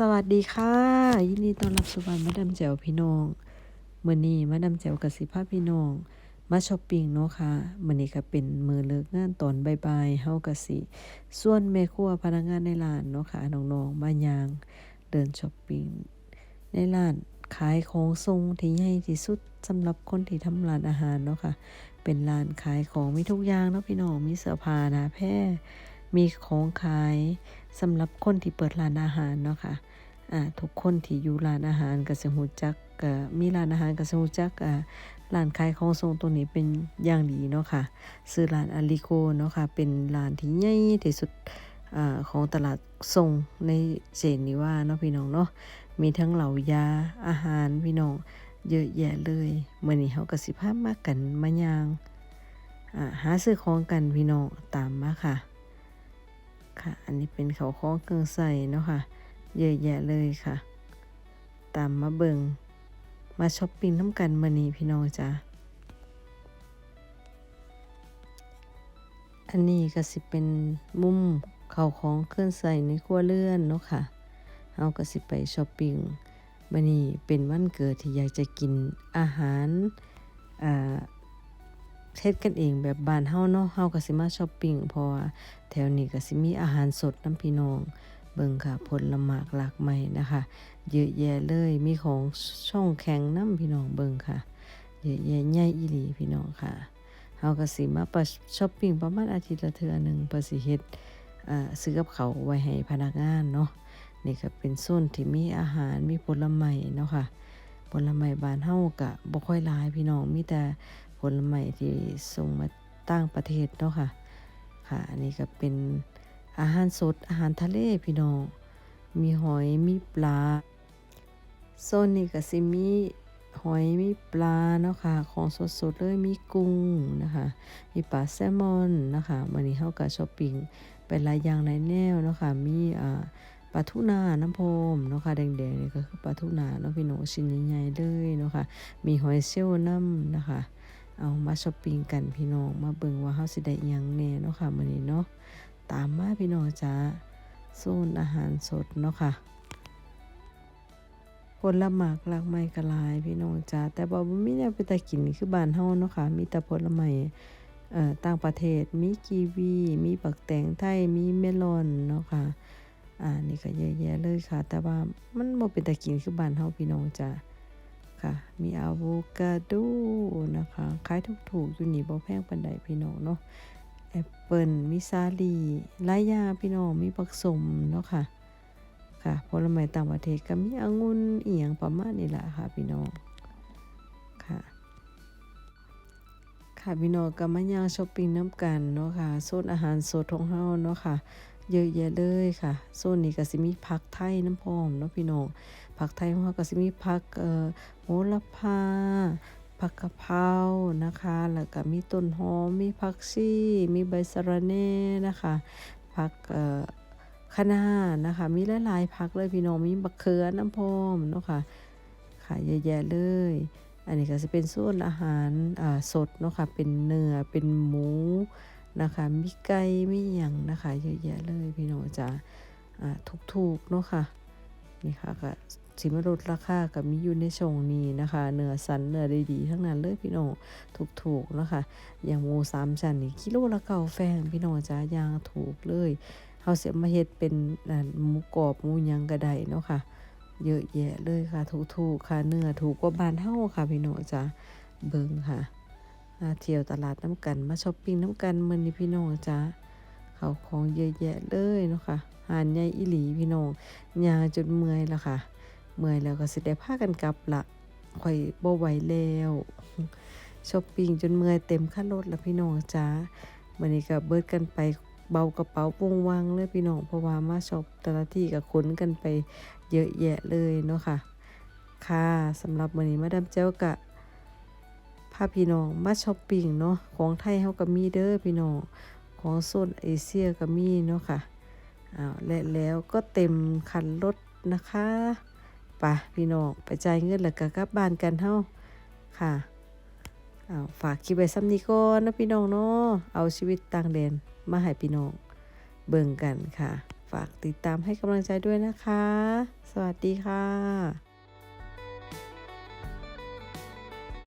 สวัสดีค่ะ ยินดีต้อนรับสู่บ้านมาดามแจ๋วพี่น้องมื้อนี้มาดามแจ๋วกับสิพาพี่น้อง มาช้อปปิ้งเนาะค่ะมื้อนี้ก็เป็นมื้อเลิกงานตอนบ่ายๆเฮาก็สิส่วนแม่ครัวพนักงานในร้านเนาะค่ะน้องๆมาย่างเดินช้อปปิ้งในร้านขายของทรงที่ใหญ่ที่สุดสำหรับคนที่ทำร้านอาหารเนาะค่ะ เป็นร้านขายของมีทุกอย่างเนาะพี่น้องมีเสื้อผ้าหนาแพร่ มีของขายสำหรับคนที่เปิดร้านอาหารเนาะค่ะอ่าทุกคนที่อยู่ร้านอาหารก็สิรู้จักก็มีร้านอาหารก็สิรู้จักอ่าร้านขายของส่งตัวนี้เป็นอย่างดีเนาะค่ะชื่อร้านอาริโกเนาะค่ะเป็นร้านที่ใหญ่ที่สุดอ่าของตลาดส่งในเจนนีว่าเนาะพี่น้องเนาะมีทั้งเหล่ายาอาหารพี่น้องเยอะแยะเลยมื้อนี้เฮาก็สิพามากันมาย่างอ่าหาซื้อของกันพี่น้องตามมาค่ะ ค่ะ อันนี้เป็นเขาวขอเครื่องใส่เนาะค่ะ เยอะแยะเลยค่ะ ตามมาเบิงมาช้อปปิ้งน้ำกันมานี้พี่น้องจ้าอันนี้ก็สิเป็นมุมเขาของเครื่องใส่ในครัวเรือนเนาะค่ะเฮาก็สิไปช้อปปิ้งมือนี้เป็นวันเกิดที่อยากจะกินอาหารอ่า เฮ็ดกันเองแบบบ้านเฮาเนาะเฮาก็สิมาช้อปปิ้งเพราะว่าแถวนี้ก็สิมีอาหารสดนํพี่น้อง เบิ่งค่ะผลหมากหลากไม้นะคะ เยอะแยะเลยมีของช่องแข็งน้ำพี่น้องเบิ่งค่ะ เยอะแยะใหญ่อีหลีพี่น้องค่ะเฮาก็สิมาประช้อปปิ้งประมาณอาทิตย์ละเทื่อหนึงเพื่อสิเฮ็ดอ่าซื้อกับเขาไว้ให้พนักงานเนาะนี่ก็เป็นโซนที่มีอาหารมีผลไม้เนาะค่ะผลไม้บ้านเฮาก็บ่ค่อยหลายพี่น้องมีแต่ ผลไม้ที่ส่งมาต่างประเทศเนาะค่ะ ค่ะ อันนี้ก็เป็นอาหารสด อาหารทะเลพี่น้อง มีหอย มีปลา โซนนี้ก็สิมีหอย มีปลาเนาะค่ะ ของสดๆเลย มีกุ้งนะคะ มีปลาแซลมอนนะคะมื้อนี้เฮาก็ช้อปปิ้งไปหลายอย่างหลายแนวเนาะค่ะ มีอ่าปลาทูน่าน้ำพมเนาะค่ะแดงๆนี่ก็คือปลาทูน่าเนาะพี่น้องชิ้นใหญ่ๆเลยเนาะค่ะมีหอยเชลล์น้ำนะคะ เอามาช้อปปิ้งกันพี่น้องมาเบิ่งว่าเฮาสิได้หยังแน่เนาะค่ะมื้อนี้เนาะตามมาพี่น้องจ้าโซนอาหารสดเนาะค่ะผลหมากหลากไม้กระลายพี่น้องจ้าแต่บ่บ่มีแนวไปต่กินคือบ้านเฮาเนาะค่ะมีแต่ผลไม้เอ่อต่างประเทศมีกีวี มีบักแตงไทยมีเมลอนเนาะค่ะอ่านี่ก็เยอะแยะเลยค่ะ แต่ว่ามันบ่เป็นตากินคือบ้านเฮาพี่น้องจ้า ค่ะ มีอะโวคาโดนะคะขายถูกๆอยู่นี่บ่แพงปานใดพี่น้องเนาะแอปเปิลมีสาลีลายยาพี่น้องมีผักสมเนาะค่ะ ค่ะผลไม้ต่างประเทศก็มีองุ่นอีหยังประมาณนี้แหละค่ะพี่น้องค่ะค่ะพี่น้องก็มาย่างช้อปปิ้งน้ำกันเนาะค่ะโซนอาหารสดของเฮาเนาะค่ะ เยอะแยะเลยค่ะโซนนี้ก็สิมีผักไทยน้ำพร้อมเนาะพี่น้องผักไทยของเฮาก็สิมีผักเอ่อโหระพาผักกะเพรานะคะ แล้วก็มีต้นหอม มีผักชีมีใบสะระแหน่นะคะ ผักเอ่อคะน้านะคะ มีหลายๆผักเลยพี่น้องมีบักเขือน้ำพร้อมเนาะค่ะค่ะเยอะแยะเลย อันนี้ก็จะเป็นส่วนอาหารอ่าสดเนาะค่ะเป็นเนื้อเป็นหมู นะคะ มีไก่มีหยังนะคะเยอะแยะเลยพี่น้องจ้าอ่าถูกๆเนาะค่ะนี่ค่ะก็สิมาลดราคาก็มีอยู่ในช่องนี้นะคะ เนื้อสันเนื้อดีๆทั้งนั้นเลยพี่น้องถูกๆเนาะค่ะอย่างหมูสามชั้นนี่กิโลละเก้าแฟนพี่น้องจ้ายางถูกเลยเฮาเสิมาเฮ็ดเป็นหมูกรอบหมูยังก็ไดเนาะค่ะ เยอะแยะเลยค่ะถูกๆค่ะเนื้อถูกกว่าบ้านเฮาค่ะพี่น้องจ้าเบิ่งค่ะ มาเที่ยวตลาดน้ำกันมาช้อปปิ้งน้ำกันมื้อนี้พี่น้องจ้าเขาของเยอะแยะเลยเนาะค่ะหานใหญ่อีหลีพี่น้องยาจนเมื่อยแล้วค่ะ เมื่อยแล้วก็สิได้พากันกลับละข่อยบ่ไหวแล้วช้อปปิ้งจนเมื่อยเต็มคันรถแล้วพี่น้องจ้ามื้อนี้ก็เบิดกันไปเบากระเป๋าวงวางเลยพี่น้องเพราะว่ามาช็อปแต่ละที่ก็ขนกันไปเยอะแยะเลยเนาะค่ะ ค่ะสำหรับมื้อนี้มาดามแจ้วกะ พาพี่น้องมาช้อปปิ้งเนาะของไทยเฮาก็มีเด้อพี่น้องของโซนเอเชียก็มีเนาะค่ะอ้าวและแล้วก็เต็มคันรถนะคะไปพี่น้องไปจ่ายเงินแล้วก็กลับบ้านกันเฮาค่ะเอาฝากคลิปไว้ซ้ำนี้ก่อนนะพี่น้องเนาะเอาชีวิตต่างแดนมาให้พี่น้องเบิ่งกันค่ะ ฝากติดตามให้กำลังใจด้วยนะคะ สวัสดีค่ะ